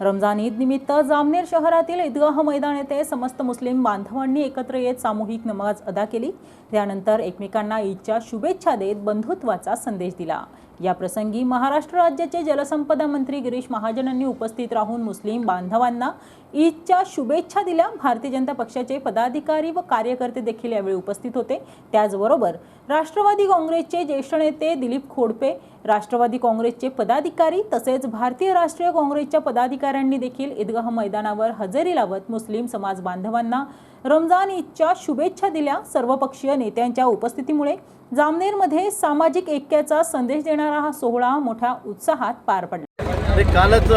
रमजान ईद निमित्त जामनेर शहरातील ईदगाह मैदान येथे समस्त मुस्लिम बांधवांनी एकत्र येत सामूहिक नमाज अदा केली. त्यानंतर एकमेकांना ईदच्या शुभेच्छा देत बंधुत्वाचा संदेश दिला. या प्रसंगी महाराष्ट्र राज्याचे जलसंपदा मंत्री गिरीश महाजन यांनी उपस्थित राहून मुस्लिम बांधवांना ईदच्या शुभेच्छा दिल्या. भारतीय जनता पक्षाचे पदाधिकारी व कार्यकर्ते देखील यावेळी उपस्थित होते. त्याचबरोबर राष्ट्रवादी काँग्रेसचे ज्येष्ठ नेते दिलीप खोडपे राष्ट्रवादी काँग्रेसचे पदाधिकारी तसेच भारतीय राष्ट्रीय काँग्रेसच्या पदाधिकारी अधिकाऱ्यांनी देखील ईदगाह मैदानावर हजेरी लावत मुस्लिम समाज बांधवांना रमजान ईदच्या शुभेच्छा दिल्या. सर्वपक्षीय नेत्यांच्या उपस्थितीमुळे जामनेरमध्ये सामाजिक ऐक्याचा संदेश देणारा हा सोहळा मोठ्या उत्साहात पार पडला. कालच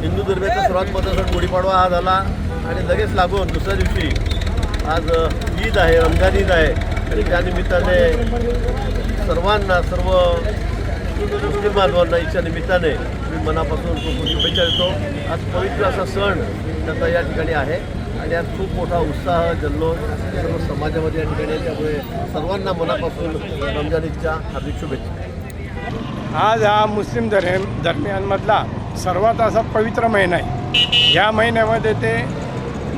हिंदू धर्माचा सर्वात महत्त्वाचा सण गुढीपाडवा हा झाला आणि लगेच लागून दुसऱ्या दिवशी आज ईद आहे रमजान ईद आहे. आणि त्यानिमित्ताने सर्वांना सर्व मुस्लिम बांधवांना ईदच्या निमित्ताने मी मनापासून खूप शुभेच्छा देतो. आज पवित्र असा सण त्याचा या ठिकाणी आहे आणि आज खूप मोठा उत्साह जल्लोष सर्व समाजामध्ये या ठिकाणी त्यामुळे सर्वांना मनापासून रमजान ईदच्या हार्दिक शुभेच्छा. आज हा मुस्लिम धर्म दरम्यानमधला सर्वात असा पवित्र महिना आहे. या महिन्यामध्ये ते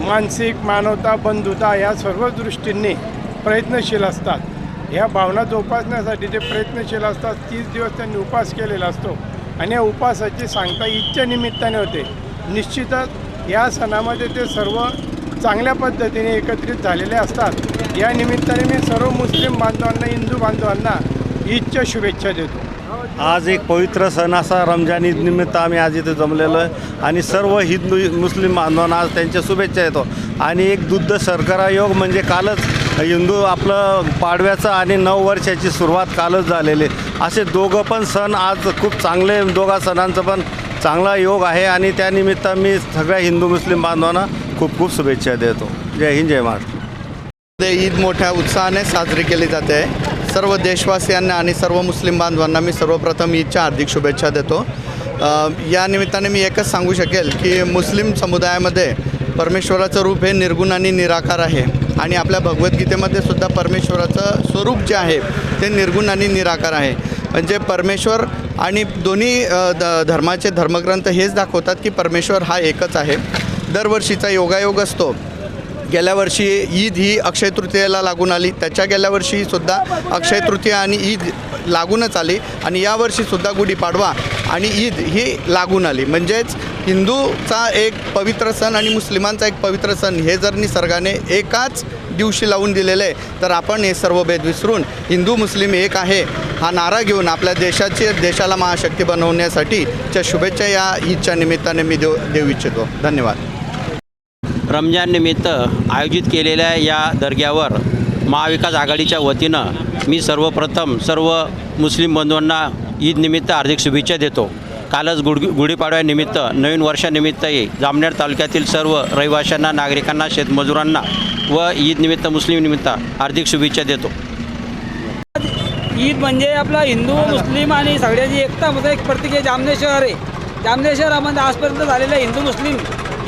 मानसिक मानवता बंधुता या सर्व दृष्टींनी प्रयत्नशील असतात. ह्या भावना जोपासण्यासाठी जे प्रयत्नशील असतात तीस दिवस त्यांनी उपास केलेला असतो. आणि या उपासाची सांगता ईदच्या निमित्ताने होते. निश्चितच या सणामध्ये ते सर्व चांगल्या पद्धतीने एकत्रित झालेले असतात. या निमित्ताने मी सर्व मुस्लिम बांधवांना हिंदू बांधवांना ईदच्या शुभेच्छा देतो. आज एक पवित्र सण असा. रमजान ईद निमित्त आम्ही आज इथे जमलेलो आहे. आणि सर्व हिंदू मुस्लिम बांधवांना आज त्यांच्या शुभेच्छा येतो आणि एक दुग्ध शर्करा योग म्हणजे कालच हिंदू आपलं पाडव्याचं आणि नऊ वर्षाची सुरुवात कालच झालेली. आहे. असे दोघं पण सण आज खूप चांगले दोघा सणांचं पण चांगला योग आहे आणि त्यानिमित्त मी सगळ्या हिंदू मुस्लिम बांधवांना खूप खूप शुभेच्छा देतो. जय हिंद जय महाराष्ट्र. ईद मोठ्या उत्साहाने साजरी केली जाते. सर्व देशवासियांना आणि सर्व मुस्लिम बांधवांना मी सर्वप्रथम ईदच्या हार्दिक शुभेच्छा देतो. या निमित्ताने मी एकच सांगू शकेल की मुस्लिम समुदायामध्ये परमेश्वराचं रूप हे निर्गुण आणि निराकार आहे. आणि आपल्या भगवद्गीतेमध्ये सुद्धा परमेश्वराचं स्वरूप जे आहे ते निर्गुण आणि निराकार आहे. म्हणजे परमेश्वर आणि दोन्ही द धर्माचे धर्मग्रंथ हेच दाखवतात की परमेश्वर हा एकच आहे. दरवर्षीचा योगायोग असतो. गेल्या वर्षी ईद ही अक्षय तृतीयेला लागून आली. त्याच्या गेल्या वर्षीसुद्धा अक्षय तृतीया आणि ईद लागूनच आली आणि यावर्षीसुद्धा गुढीपाडवा आणि ईद ही लागून आली. म्हणजेच हिंदूचा एक पवित्र सण आणि मुस्लिमांचा एक पवित्र सण हे जर निसर्गाने एकाच दिवशी लावून दिलेलं आहे तर आपण हे सर्व भेद विसरून हिंदू मुस्लिम एक आहे हा नारा घेऊन आपल्या देशाची देशाला महाशक्ती बनवण्यासाठी च्या शुभेच्छा या ईदच्या निमित्ताने मी देऊ देऊ इच्छितो. धन्यवाद. रमजान निमित्त आयोजित केलेल्या या दर्ग्यावर महाविकास आघाडीच्या वतीनं मी सर्वप्रथम सर्व मुस्लिम बंधूंना ईद निमित्त हार्दिक शुभेच्छा देतो. कालच गुड गुढीपाडव्यानिमित्त नवीन वर्षानिमित्तही जामनेर तालुक्यातील सर्व रहिवाशांना नागरिकांना शेतमजुरांना व ईद निमित्त मुस्लिम निमित्त हार्दिक शुभेच्छा देतो. ईद म्हणजे आपला हिंदू मुस्लिम आणि सगळ्याची एकता मध्ये एक प्रतीक आहे. जामनेर शहर आहे. जामनेर शहरामध्ये आजपर्यंत झालेल्या हिंदू मुस्लिम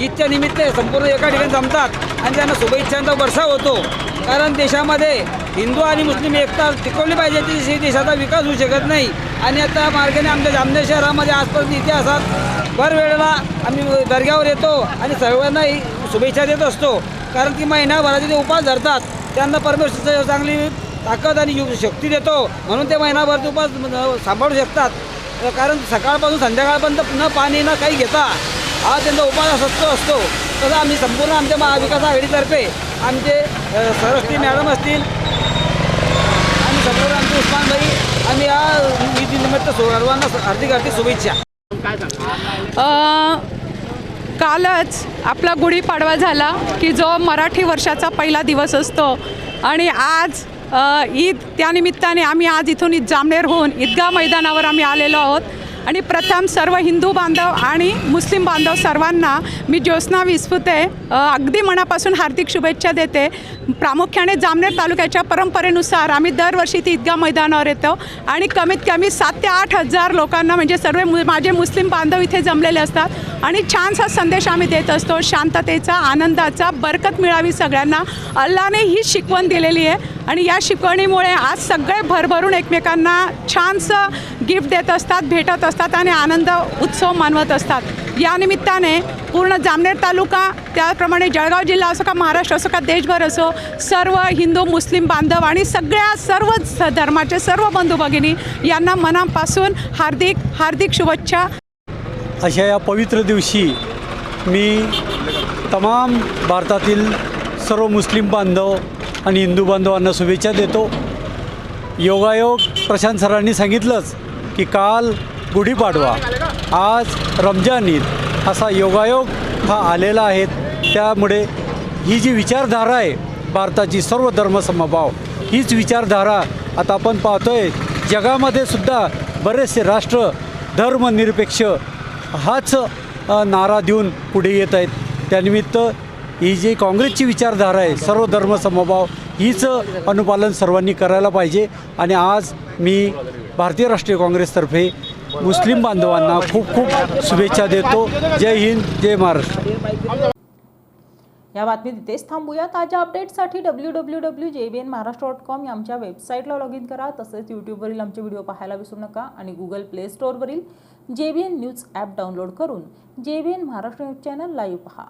ईदच्या निमित्त संपूर्ण एका ठिकाणी जमतात आणि त्यांना शुभेच्छांचा वर्षा होतो. कारण देशामध्ये हिंदू आणि मुस्लिम एकता टिकवली पाहिजे ती देशाचा विकास होऊ शकत नाही. आणि आता मार्गाने आमच्या जामनेर शहरामध्ये आजपर्यंत इतिहासात भर वेळेला आम्ही दर्ग्यावर येतो आणि सर्वांना शुभेच्छा देत असतो. कारण की महिनाभराचे ते उपास धरतात त्यांना परमेश्वर चांगली ताकद आणि युग शक्ती देतो. म्हणून ते महिनाभर ते उपास सांभाळू शकतात. कारण सकाळपासून संध्याकाळपर्यंत न पाणी न काही घेता हा त्यांचा उपास असतो असतो. तसं आम्ही संपूर्ण आमच्या महाविकास आघाडीतर्फे आमचे सरस्वती मॅडम असतील आणि संपूर्ण आमचे उस्मानभाई आणि या ईदनिमित्त सर्वांना हार्दिक हार्दिक शुभेच्छा. कालच आपला गुढीपाडवा झाला की जो मराठी वर्षाचा पहिला दिवस असतो. आणि आज ईद त्यानिमित्ताने आम्ही आज इथून ईद जामनेर होऊन ईदगाह मैदानावर आम्ही आलेलो आहोत. आणि प्रथम सर्व हिंदू बांधव आणि मुस्लिम बांधव सर्वांना मी ज्योत्स्ना विस्फुते अगदी मनापासून हार्दिक शुभेच्छा देते. प्रामुख्याने जामनेर तालुक्याच्या परंपरेनुसार आम्ही दरवर्षी ती ईदगाह मैदानावर येतो आणि कमीत कमी सात ते आठ हजार लोकांना म्हणजे सर्व मु माझे मुस्लिम बांधव इथे जमलेले असतात आणि छानसा संदेश आम्ही देत असतो. शांततेचा आनंदाचा बरकत मिळावी सगळ्यांना. अल्लाने ही शिकवण दिलेली आहे आणि या शिकवणीमुळे आज सगळे भरभरून एकमेकांना छानसं गिफ्ट देत असतात भेटत असतात आणि आनंद उत्सव मानवत असतात. या निमित्ताने पूर्ण जामनेर तालुका त्याप्रमाणे जळगाव जिल्हा असो का महाराष्ट्र असो का देशभर असो सर्व हिंदू मुस्लिम बांधव आणि सगळ्या सर्व धर्माचे सर्व बंधू भगिनी यांना मनापासून हार्दिक हार्दिक शुभेच्छा. अशा या पवित्र दिवशी मी तमाम भारतातील सर्व मुस्लिम बांधव आणि हिंदू बांधवांना शुभेच्छा देतो. योगायोग प्रशांत सरांनी सांगितलंच की काल गुढीपाडवा आज रमजान ईद असा योगायोग हा आलेला आहे. त्यामुळे ही जी विचारधारा आहे भारताची सर्व धर्मसमभाव हीच विचारधारा आता आपण पाहतोय. जगामध्ये सुद्धा बरेचसे राष्ट्र धर्मनिरपेक्ष हाच नारा देऊन पुढे येत आहेत. त्यानिमित्त ही जी काँग्रेसची विचारधारा आहे सर्व धर्मसमभाव हीच अनुपालन सर्वांनी करायला पाहिजे. आणि आज मी भारतीय राष्ट्रीय काँग्रेसतर्फे मुस्लिम बांधवांना खूप खूप शुभेच्छा देतो. जय हिंद जय महाराष्ट्र. या बातमीत इथेच थांबूया. ताज्या अपडेट्ससाठी W W W J B N Maharashtra dot com या आमच्या वेबसाईटला लॉग इन करा. तसेच यूट्यूबवरील आमचे व्हिडिओ पाहायला विसरू नका आणि Google play स्टोअरवरील J B N news app download करून J B N Maharashtra news channel live पहा.